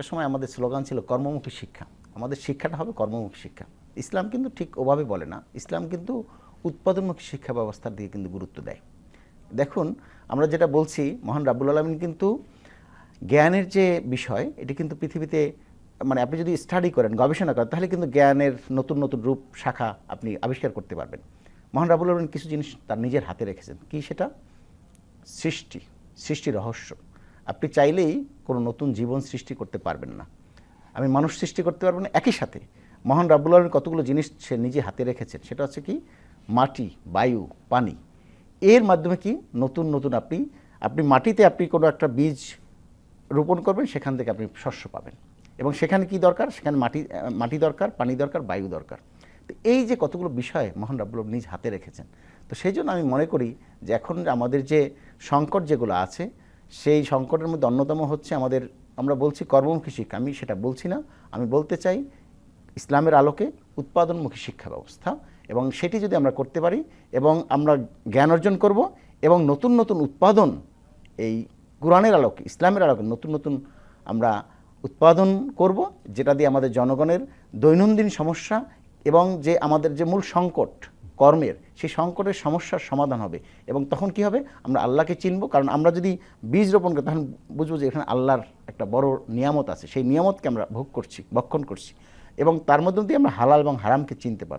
একটা সময় আমাদের স্লোগান ছিল কর্মমুখী শিক্ষা। আমাদের শিক্ষাটা হবে কর্মমুখী শিক্ষা। ইসলাম কিন্তু ঠিক ওভাবে বলে না। ইসলাম কিন্তু উৎপাদনমুখী শিক্ষা ব্যবস্থার দিকে কিন্তু গুরুত্ব দেয়। দেখুন, আমরা যেটা বলছি, মহান রাবুল আলমিন কিন্তু জ্ঞানের যে বিষয়, এটি কিন্তু পৃথিবীতে মানে আপনি যদি স্টাডি করেন, গবেষণা করেন, তাহলে কিন্তু জ্ঞানের নতুন নতুন রূপ, শাখা আপনি আবিষ্কার করতে পারবেন। মহান রাবুল আলমিন কিছু জিনিস তার নিজের হাতে রেখেছেন। কি সেটা? সৃষ্টি। সৃষ্টি রহস্য। আপনি চাইলেই কোনো নতুন জীবন সৃষ্টি করতে পারবেন না। আমি মানুষ সৃষ্টি করতে পারব না, একই সাথে। মহান রাব্বুল কতগুলো জিনিস সে নিজে হাতে রেখেছেন, সেটা হচ্ছে কি? মাটি, বায়ু, পানি। এর মাধ্যমে কি? নতুন নতুন আপনি আপনি মাটিতে আপনি কোনো একটা বীজ রোপণ করবেন, সেখান থেকে আপনি শস্য পাবেন। এবং সেখানে কি দরকার? সেখানে মাটি মাটি দরকার, পানি দরকার, বায়ু দরকার। তো এই যে কতগুলো বিষয় মহান আলম নিজ হাতে রেখেছেন, তো সেই জন্য আমি মনে করি যে এখন আমাদের যে সংকট যেগুলো আছে সেই সংকটের মধ্যে অন্যতম হচ্ছে আমাদের, আমরা বলছি কর্মমুখী শিক্ষা। আমি সেটা বলছি না, আমি বলতে চাই ইসলামের আলোকে উৎপাদনমুখী শিক্ষা ব্যবস্থা এবং সেটি যদি আমরা করতে পারি এবং আমরা জ্ঞান অর্জন করব এবং নতুন নতুন উৎপাদন, এই কোরআনের আলোকে, ইসলামের আলোকে নতুন নতুন আমরা উৎপাদন করব, যেটা দিয়ে আমাদের জনগণের দৈনন্দিন সমস্যা এবং যে আমাদের যে মূল সংকট কর্মের সেই সংকটের সমস্যার সমাধান হবে। এবং তখন কি হবে? আমরা আল্লাহকে চিনব। কারণ আমরা যদি বীজ রোপণ করি, তখন বুঝব যে এখানে আল্লাহর একটা বড় নিয়ামত আছে। সেই নিয়ামতকে আমরা ভোগ করছি, ভক্ষণ করছি। এবং তার মধ্যে দিয়ে আমরা হালাল এবং হারামকে চিনতে পারব।